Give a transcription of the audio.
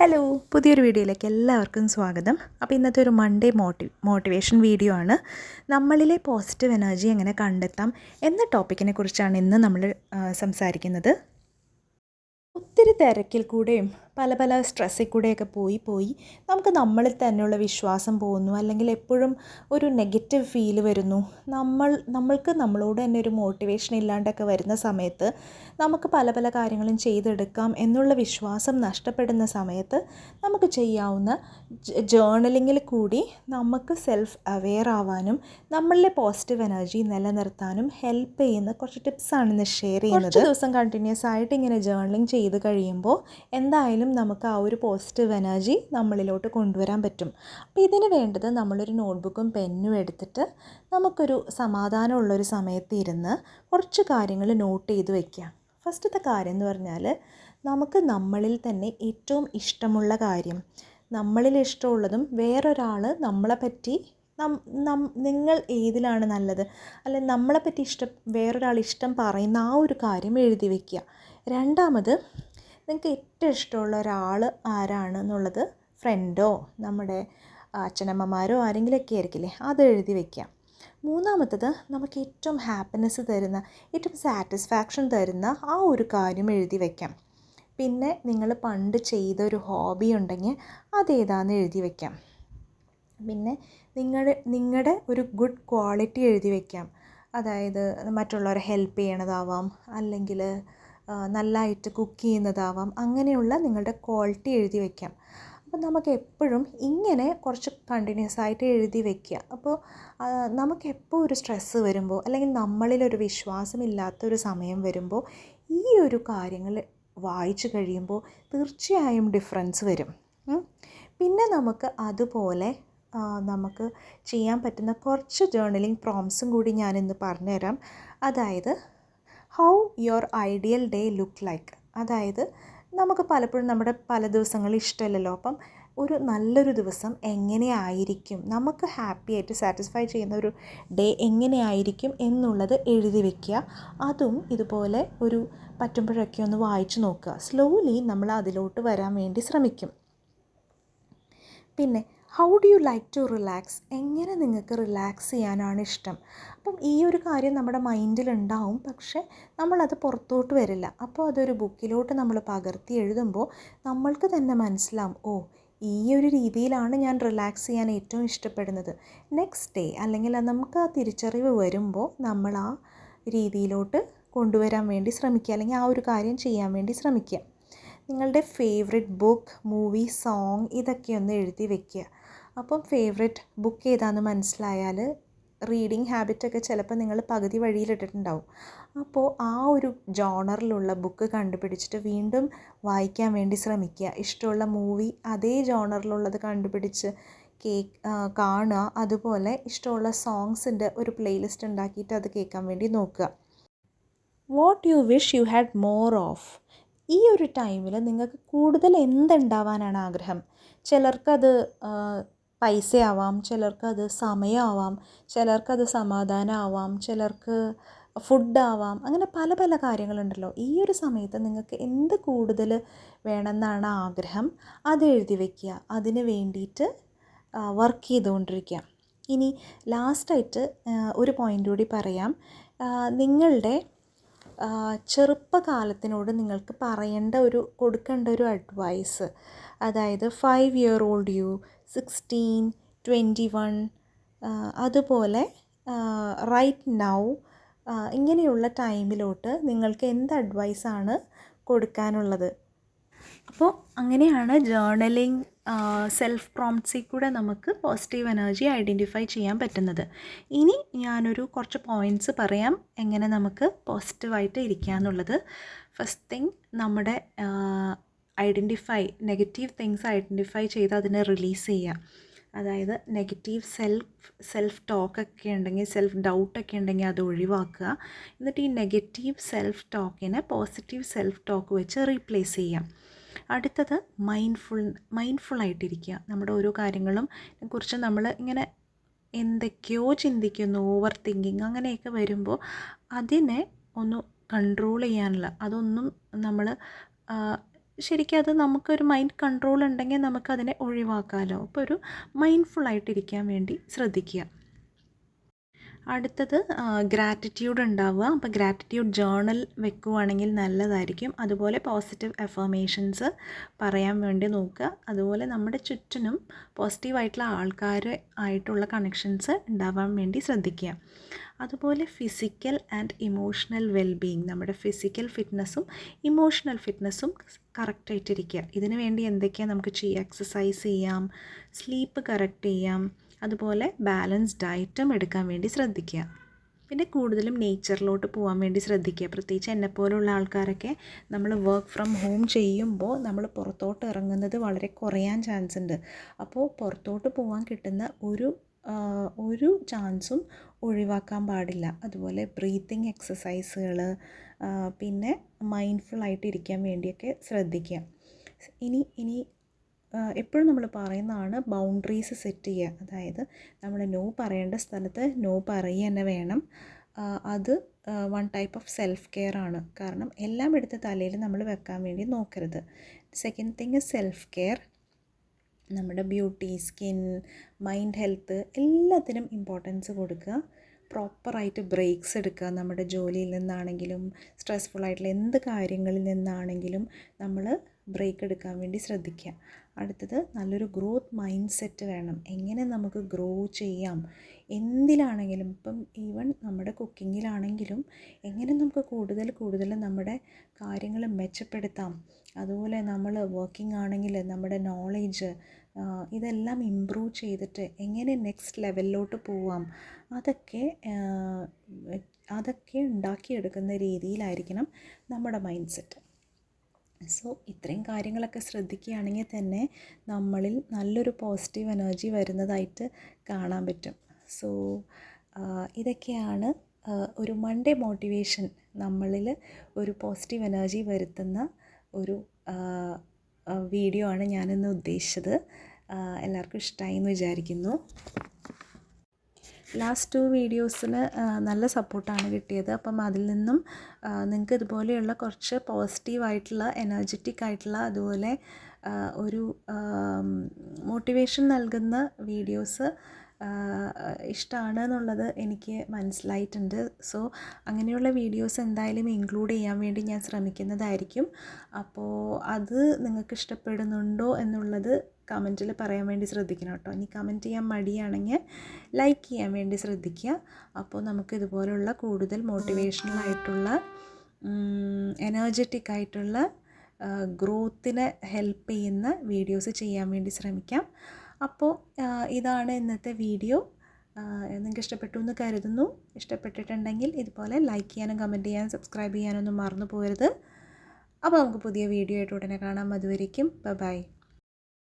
Hello പുതിയൊരു വീഡിയോയിലേക്ക് എല്ലാവർക്കും സ്വാഗതം. അപ്പോൾ ഇന്നത്തെ ഒരു മൺഡേ മോട്ടി മോട്ടിവേഷൻ വീഡിയോ ആണ്. നമ്മളിലെ പോസിറ്റീവ് എനർജി എങ്ങനെ കണ്ടെത്താം എന്ന ടോപ്പിക്കിനെ കുറിച്ചാണ് ഇന്ന് നമ്മൾ സംസാരിക്കുന്നത്. ഒത്തിരി തിരക്കിൽ കൂടെയും പല പല സ്ട്രെസ്സിൽ കൂടെയൊക്കെ പോയി പോയി നമുക്ക് നമ്മളിൽ തന്നെയുള്ള വിശ്വാസം പോകുന്നു. അല്ലെങ്കിൽ എപ്പോഴും ഒരു നെഗറ്റീവ് ഫീൽ വരുന്നു. നമ്മൾ നമ്മൾക്ക് നമ്മളോട് തന്നെ ഒരു മോട്ടിവേഷൻ ഇല്ലാണ്ടൊക്കെ വരുന്ന സമയത്ത് നമുക്ക് പല പല കാര്യങ്ങളും ചെയ്തെടുക്കാം എന്നുള്ള വിശ്വാസം നഷ്ടപ്പെടുന്ന സമയത്ത് നമുക്ക് ചെയ്യാവുന്ന ജേർണലിങ്ങിൽ കൂടി നമുക്ക് സെൽഫ് അവെയർ ആവാനും നമ്മളിലെ പോസിറ്റീവ് എനർജി നിലനിർത്താനും ഹെൽപ്പ് ചെയ്യുന്ന കുറച്ച് ടിപ്സാണ് ഇന്ന് ഷെയർ ചെയ്യുന്നത്. ദിവസം കണ്ടിന്യൂസ് ആയിട്ട് ഇങ്ങനെ ജേർണലിങ് ചെയ്ത് കഴിയുമ്പോൾ എന്തായാലും നമുക്ക് ആ ഒരു പോസിറ്റീവ് എനർജി നമ്മളിലോട്ട് കൊണ്ടുവരാൻ പറ്റും. അപ്പോൾ ഇതിന് വേണ്ടത് നമ്മളൊരു നോട്ട്ബുക്കും പെന്നും എടുത്തിട്ട് നമുക്കൊരു സമാധാനമുള്ളൊരു സമയത്ത് ഇരുന്ന് കുറച്ച് കാര്യങ്ങൾ നോട്ട് ചെയ്ത് വയ്ക്കുക ഫസ്റ്റത്തെ കാര്യം എന്ന് പറഞ്ഞാൽ നമുക്ക് നമ്മളിൽ തന്നെ ഏറ്റവും ഇഷ്ടമുള്ള കാര്യം നമ്മളിൽ ഇഷ്ടമുള്ളതും വേറൊരാൾ നമ്മളെ പറ്റി നം നിങ്ങൾ ഏതിലാണ് നല്ലത്? അല്ലെ നമ്മളെപ്പറ്റി ഇഷ്ടം വേറൊരാൾ ഇഷ്ടം പറയുന്ന ആ ഒരു കാര്യം എഴുതി വയ്ക്കുക രണ്ടാമത് നിങ്ങൾക്ക് ഏറ്റവും ഇഷ്ടമുള്ള ഒരാൾ ആരാണ് എന്നുള്ളത് ഫ്രണ്ടോ നമ്മുടെ അച്ഛനമ്മമാരോ ആരെങ്കിലുമൊക്കെ ആയിരിക്കില്ലേ? അത് എഴുതി വയ്ക്കുക മൂന്നാമത്തത് നമുക്ക് ഏറ്റവും ഹാപ്പിനെസ് തരുന്ന ഏറ്റവും സാറ്റിസ്ഫാക്ഷൻ തരുന്ന ആ ഒരു കാര്യം എഴുതി വയ്ക്കാം പിന്നെ നിങ്ങൾ പണ്ട് ചെയ്ത ഒരു ഹോബി ഉണ്ടെങ്കിൽ അതേതാണെന്ന് എഴുതി വയ്ക്കാം പിന്നെ നിങ്ങളുടെ നിങ്ങളുടെ ഒരു ഗുഡ് ക്വാളിറ്റി എഴുതി വയ്ക്കാം അതായത് മറ്റുള്ളവരെ ഹെൽപ്പ് ചെയ്യണതാവാം അല്ലെങ്കിൽ നല്ലതായിട്ട് കുക്ക് ചെയ്യുന്നതാവാം. അങ്ങനെയുള്ള നിങ്ങളുടെ ക്വാളിറ്റി എഴുതി വയ്ക്കാം അപ്പോൾ നമുക്ക് എപ്പോഴും ഇങ്ങനെ കുറച്ച് കണ്ടിന്യൂസ് ആയിട്ട് എഴുതി വയ്ക്കുക അപ്പോൾ നമുക്ക് എപ്പോൾ ഒരു സ്ട്രെസ്സ് വരുമ്പോൾ അല്ലെങ്കിൽ നമ്മളിലൊരു വിശ്വാസമില്ലാത്തൊരു സമയം വരുമ്പോൾ ഈ ഒരു കാര്യങ്ങൾ വായിച്ചു കഴിയുമ്പോൾ തീർച്ചയായും ഡിഫറൻസ് വരും. പിന്നെ നമുക്ക് അതുപോലെ നമുക്ക് ചെയ്യാൻ പറ്റുന്ന കുറച്ച് ജേർണലിംഗ് പ്രോംസും കൂടി ഞാനിന്ന് പറഞ്ഞുതരാം. അതായത് how your ideal day look like അതായത് നമുക്ക് പലപ്പോഴും നമ്മുടെ പല ദിവസങ്ങളിൽ ഇഷ്ടമല്ലല്ലോ. അപ്പം ഒരു നല്ലൊരു ദിവസം എങ്ങനെയായിരിക്കും? നമുക്ക് ഹാപ്പി ആയിട്ട് സാറ്റിസ്ഫൈ ചെയ്യുന്ന ഒരു ഡേ എങ്ങനെയായിരിക്കും എന്നുള്ളത് എഴുതി വെക്കുക. അതും ഇതുപോലെ ഒരു പറ്റുമ്പോഴൊക്കെ ഒന്ന് വായിച്ചു നോക്കുക. സ്ലോലി നമ്മൾ അതിലോട്ട് വരാൻ വേണ്ടി ശ്രമിക്കും. പിന്നെ how do you like to relax എങ്ങനെ നിങ്ങൾക്ക് റിലാക്സ് ചെയ്യാനാണ് ഇഷ്ടം? അപ്പം ഈ ഒരു കാര്യം നമ്മുടെ മൈൻഡിലുണ്ടാവും പക്ഷേ നമ്മളത് പുറത്തോട്ട് വരില്ല. അപ്പോൾ അതൊരു ബുക്കിലോട്ട് നമ്മൾ പകർത്തി എഴുതുമ്പോൾ നമ്മൾക്ക് തന്നെ മനസ്സിലാവും ഓ ഈ ഒരു രീതിയിലാണ് ഞാൻ റിലാക്സ് ചെയ്യാൻ ഏറ്റവും ഇഷ്ടപ്പെടുന്നത്. നെക്സ്റ്റ് ഡേ അല്ലെങ്കിൽ നമുക്ക് ആ തിരിച്ചറിവ് വരുമ്പോൾ നമ്മൾ ആ രീതിയിലോട്ട് കൊണ്ടുവരാൻ വേണ്ടി ശ്രമിക്കുക. അല്ലെങ്കിൽ ആ ഒരു കാര്യം ചെയ്യാൻ വേണ്ടി ശ്രമിക്കുക. നിങ്ങളുടെ ഫേവറേറ്റ് ബുക്ക് മൂവി സോങ് ഇതൊക്കെ ഒന്ന് എഴുതി വെക്കുക. അപ്പം ഫേവറേറ്റ് ബുക്ക് ഏതാണെന്ന് മനസ്സിലായാൽ റീഡിങ് ഹാബിറ്റൊക്കെ ചിലപ്പോൾ നിങ്ങൾ പകുതി വഴിയിലിട്ടിട്ടുണ്ടാവും അപ്പോൾ ആ ഒരു ജോണറിലുള്ള ബുക്ക് കണ്ടുപിടിച്ചിട്ട് വീണ്ടും വായിക്കാൻ വേണ്ടി ശ്രമിക്കുക. ഇഷ്ടമുള്ള മൂവി അതേ ജോണറിലുള്ളത് കണ്ടുപിടിച്ച് കേക്ക് കാണുക. അതുപോലെ ഇഷ്ടമുള്ള സോങ്സിന്റെ ഒരു പ്ലേലിസ്റ്റ് ഉണ്ടാക്കിയിട്ട് അത് കേൾക്കാൻ വേണ്ടി നോക്കുക. What you wish you had more of ഈ ഒരു ടൈമിൽ നിങ്ങൾക്ക് കൂടുതൽ എന്തുണ്ടാവാനാണ് ആഗ്രഹം? ചിലർക്കത് പൈസയാവാം ചിലർക്കത് സമയമാവാം ചിലർക്കത് സമാധാനമാവാം ചിലർക്ക് ഫുഡാവാം അങ്ങനെ പല പല കാര്യങ്ങളുണ്ടല്ലോ. ഈ ഒരു സമയത്ത് നിങ്ങൾക്ക് എന്ത് കൂടുതൽ വേണമെന്നാണ് ആഗ്രഹം? അത് എഴുതി വയ്ക്കുക അതിന് വേണ്ടിയിട്ട് വർക്ക് ചെയ്തുകൊണ്ടിരിക്കുക. ഇനി ലാസ്റ്റായിട്ട് ഒരു പോയിന്റ് കൂടി പറയാം. നിങ്ങളുടെ ചെറുപ്പകാലത്തിനോട് നിങ്ങൾക്ക് പറയേണ്ട ഒരു കൊടുക്കേണ്ട ഒരു അഡ്വൈസ് അതായത് five year old you sixteen twenty one അതുപോലെ റൈറ്റ് നൗ ഇങ്ങനെയുള്ള ടൈമിലോട്ട് നിങ്ങൾക്ക് എന്ത് അഡ്വൈസാണ് കൊടുക്കാനുള്ളത്? അപ്പോൾ അങ്ങനെയാണ് ജേർണലിംഗ് സെൽഫ് പ്രോംപ്റ്റ്സിൽ കൂടെ നമുക്ക് പോസിറ്റീവ് എനർജി ഐഡന്റിഫൈ ചെയ്യാൻ പറ്റുന്നത്. ഇനി ഞാനൊരു കുറച്ച് പോയിന്റ്സ് പറയാം എങ്ങനെ നമുക്ക് പോസിറ്റീവായിട്ട് ഇരിക്കുക എന്നുള്ളത് ഫസ്റ്റ് തിങ് നമ്മുടെ ഐഡന്റിഫൈ നെഗറ്റീവ് തിങ്സ് ഐഡന്റിഫൈ ചെയ്ത് അതിനെ റിലീസ് ചെയ്യുക അതായത് നെഗറ്റീവ് സെൽഫ് സെൽഫ് ടോക്കൊക്കെ ഉണ്ടെങ്കിൽ സെൽഫ് ഡൗട്ടൊക്കെ ഉണ്ടെങ്കിൽ അത് ഒഴിവാക്കുക. എന്നിട്ട് ഈ നെഗറ്റീവ് സെൽഫ് ടോക്കിനെ പോസിറ്റീവ് സെൽഫ് ടോക്ക് വെച്ച് റീപ്ലേസ് ചെയ്യാം. അടുത്തത് മൈൻഡ്ഫുൾ മൈൻഡ്ഫുള്ളായിട്ടിരിക്കുക നമ്മുടെ ഓരോ കാര്യങ്ങളും കുറിച്ച് നമ്മൾ ഇങ്ങനെ എന്തൊക്കെയോ ചിന്തിക്കുന്നു ഓവർ തിങ്കിങ് അങ്ങനെയൊക്കെ വരുമ്പോൾ അതിനെ ഒന്ന് കൺട്രോൾ ചെയ്യാനുള്ള അതൊന്നും നമ്മൾ ശരിക്കും അത് നമുക്കൊരു മൈൻഡ് കൺട്രോൾ ഉണ്ടെങ്കിൽ നമുക്കതിനെ ഒഴിവാക്കാമല്ലോ അപ്പോൾ ഒരു മൈൻഡ്ഫുള്ളായിട്ടിരിക്കാൻ വേണ്ടി ശ്രദ്ധിക്കുക. അടുത്തത് ഗ്രാറ്റിറ്റ്യൂഡ് ഉണ്ടാവുക. അപ്പോൾ ഗ്രാറ്റിറ്റ്യൂഡ് ജേണൽ വെക്കുവാണെങ്കിൽ നല്ലതായിരിക്കും. അതുപോലെ പോസിറ്റീവ് എഫർമേഷൻസ് പറയാൻ വേണ്ടി നോക്കുക. അതുപോലെ നമ്മുടെ ചുറ്റിനും പോസിറ്റീവായിട്ടുള്ള ആൾക്കാർ ആയിട്ടുള്ള കണക്ഷൻസ് ഉണ്ടാവാൻ വേണ്ടി ശ്രദ്ധിക്കുക. അതുപോലെ ഫിസിക്കൽ ആൻഡ് ഇമോഷണൽ വെൽബീയിങ് നമ്മുടെ ഫിസിക്കൽ ഫിറ്റ്നസ്സും ഇമോഷണൽ ഫിറ്റ്നസ്സും കറക്റ്റായിട്ടിരിക്കുക ഇതിനു വേണ്ടി എന്തൊക്കെയാണ് നമുക്ക് ചെയ്യുക എക്സസൈസ് ചെയ്യാം സ്ലീപ്പ് കറക്റ്റ് ചെയ്യാം അതുപോലെ ബാലൻസ് ഡയറ്റും എടുക്കാൻ വേണ്ടി ശ്രദ്ധിക്കുക. പിന്നെ കൂടുതലും നേച്ചറിലോട്ട് പോകാൻ വേണ്ടി ശ്രദ്ധിക്കുക. പ്രത്യേകിച്ച് എന്നെപ്പോലുള്ള ആൾക്കാരൊക്കെ നമ്മൾ വർക്ക് ഫ്രം ഹോം ചെയ്യുമ്പോൾ നമ്മൾ പുറത്തോട്ട് ഇറങ്ങുന്നത് വളരെ കുറയാൻ ചാൻസ് ഉണ്ട്. അപ്പോൾ പുറത്തോട്ട് പോകാൻ കിട്ടുന്ന ഒരു ഒരു ചാൻസും ഒഴിവാക്കാൻ പാടില്ല. അതുപോലെ ബ്രീത്തിങ് എക്സസൈസുകൾ പിന്നെ മൈൻഡ്ഫുള്ളായിട്ട് ഇരിക്കാൻ വേണ്ടിയൊക്കെ ശ്രദ്ധിക്കുക. ഇനി ഇനി എപ്പോഴും നമ്മൾ പറയുന്നതാണ് ബൗണ്ടറീസ് സെറ്റ് ചെയ്യുക. അതായത് നമ്മൾ നോ പറയേണ്ട സ്ഥലത്ത് നോ പറയുക തന്നെ വേണം. അത് one type of self care ആണ്. കാരണം എല്ലാം എടുത്ത് തലയിൽ നമ്മൾ വെക്കാൻ വേണ്ടി നോക്കരുത്. സെക്കൻഡ് തിങ് സെൽഫ് കെയർ നമ്മുടെ ബ്യൂട്ടി സ്കിൻ മൈൻഡ് ഹെൽത്ത് എല്ലാത്തിനും ഇമ്പോർട്ടൻസ് കൊടുക്കുക. പ്രോപ്പറായിട്ട് ബ്രേക്സ് എടുക്കുക. നമ്മുടെ ജോലിയിൽ നിന്നാണെങ്കിലും സ്ട്രെസ്ഫുൾ ആയിട്ടുള്ള എന്ത് കാര്യങ്ങളിൽ നിന്നാണെങ്കിലും നമ്മൾ ബ്രേക്ക് എടുക്കാൻ വേണ്ടി ശ്രദ്ധിക്കുക. അടുത്തത് നല്ലൊരു ഗ്രോത്ത് മൈൻഡ് സെറ്റ് വേണം. എങ്ങനെ നമുക്ക് ഗ്രോ ചെയ്യാം? എന്തിലാണെങ്കിലും ഇപ്പം ഈവൻ നമ്മുടെ കുക്കിങ്ങിലാണെങ്കിലും എങ്ങനെ നമുക്ക് കൂടുതൽ കൂടുതൽ നമ്മുടെ കാര്യങ്ങൾ മെച്ചപ്പെടുത്താം? അതുപോലെ നമ്മൾ വർക്കിംഗ് ആണെങ്കിൽ നമ്മുടെ നോളേജ് ഇതെല്ലാം ഇമ്പ്രൂവ് ചെയ്തിട്ട് എങ്ങനെ നെക്സ്റ്റ് ലെവലിലോട്ട് പോവാം? അതൊക്കെ അതൊക്കെ ഉണ്ടാക്കിയെടുക്കുന്ന രീതിയിലായിരിക്കണം നമ്മുടെ മൈൻഡ് സെറ്റ്. സോ ഇത്രയും കാര്യങ്ങളൊക്കെ ശ്രദ്ധിക്കുകയാണെങ്കിൽ തന്നെ നമ്മളിൽ നല്ലൊരു പോസിറ്റീവ് എനർജി വരുന്നതായിട്ട് കാണാൻ പറ്റും. സോ ഇതൊക്കെയാണ് ഒരു മൺഡേ മോട്ടിവേഷൻ നമ്മളിൽ ഒരു പോസിറ്റീവ് എനർജി വരുത്തുന്ന ഒരു വീഡിയോ ആണ് ഞാനിന്ന് ഉദ്ദേശിച്ചത്. എല്ലാവർക്കും ഇഷ്ടമായി എന്ന് വിചാരിക്കുന്നു. ലാസ്റ്റ് ടു വീഡിയോസിന് നല്ല സപ്പോർട്ടാണ് കിട്ടിയത്. അപ്പം അതിൽ നിന്നും നിങ്ങൾക്ക് ഇതുപോലെയുള്ള കുറച്ച് പോസിറ്റീവായിട്ടുള്ള എനർജറ്റിക് ആയിട്ടുള്ള അതുപോലെ ഒരു മോട്ടിവേഷൻ നൽകുന്ന വീഡിയോസ് ഇഷ്ടമാണ് എന്നുള്ളത് എനിക്ക് മനസ്സിലായിട്ടുണ്ട്. സോ അങ്ങനെയുള്ള വീഡിയോസ് എന്തായാലും ഇൻക്ലൂഡ് ചെയ്യാൻ വേണ്ടി ഞാൻ ശ്രമിക്കുന്നതായിരിക്കും. അപ്പോൾ അത് നിങ്ങൾക്ക് ഇഷ്ടപ്പെടുന്നുണ്ടോ എന്നുള്ളത് കമന്റിൽ പറയാൻ വേണ്ടി ശ്രദ്ധിക്കണം കേട്ടോ. ഇനി കമന്റ് ചെയ്യാൻ മടിയാണെങ്കിൽ ലൈക്ക് ചെയ്യാൻ വേണ്ടി ശ്രദ്ധിക്കുക. അപ്പോൾ നമുക്ക് ഇതുപോലുള്ള കൂടുതൽ മോട്ടിവേഷണൽ ആയിട്ടുള്ള എനർജറ്റിക് ആയിട്ടുള്ള ഗ്രോത്തിനെ ഹെൽപ്പ് ചെയ്യുന്ന വീഡിയോസ് ചെയ്യാൻ വേണ്ടി ശ്രമിക്കാം. അപ്പോൾ ഇതാണ് ഇന്നത്തെ വീഡിയോ. നിങ്ങൾക്ക് ഇഷ്ടപ്പെട്ടു എന്ന് കരുതുന്നു. ഇഷ്ടപ്പെട്ടിട്ടുണ്ടെങ്കിൽ ഇതുപോലെ ലൈക്ക് ചെയ്യാനും കമന്റ് ചെയ്യാനും സബ്സ്ക്രൈബ് ചെയ്യാനൊന്നും മറന്നു പോകരുത്. അപ്പോൾ നമുക്ക് പുതിയ വീഡിയോ ആയിട്ട് ഉടനെ കാണാം. അതുവരേക്കും ബൈ